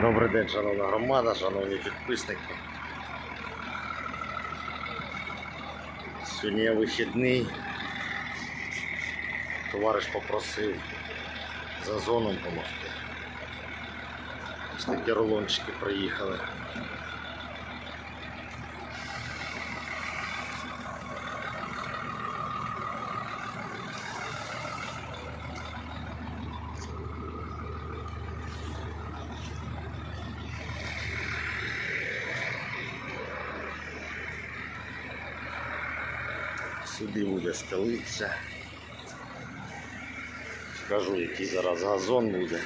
Добрий день, шановна громада, шановні підписники. Сьогодні я вихідний. Товариш попросив за зоном допомогти. Ось такі рулончики приїхали. Сюди буде стелитися. Скажу, який зараз газон буде.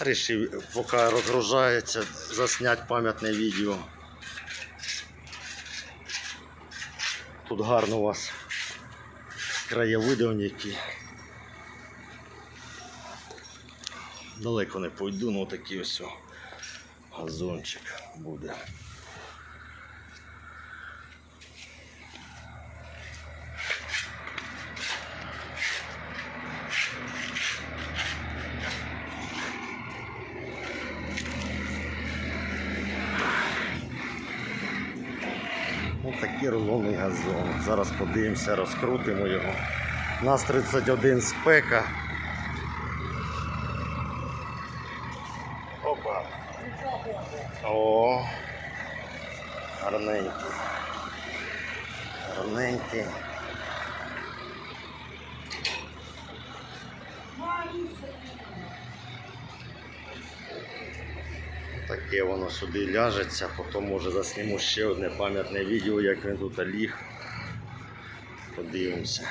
Рішив, поки розгружається, засняти пам'ятне відео. Тут гарно у вас краєвиди Далеко не пойду, ну такий ось газончик буде. Ось такий рулонний газон. Зараз подивимося, розкрутимо його. У нас 31 спека. Опа. О. Гарненький. Гарненький. Таке воно сюди ляжеться, потім може засніму ще одне пам'ятне відео, як він тут ліг. Подивимося.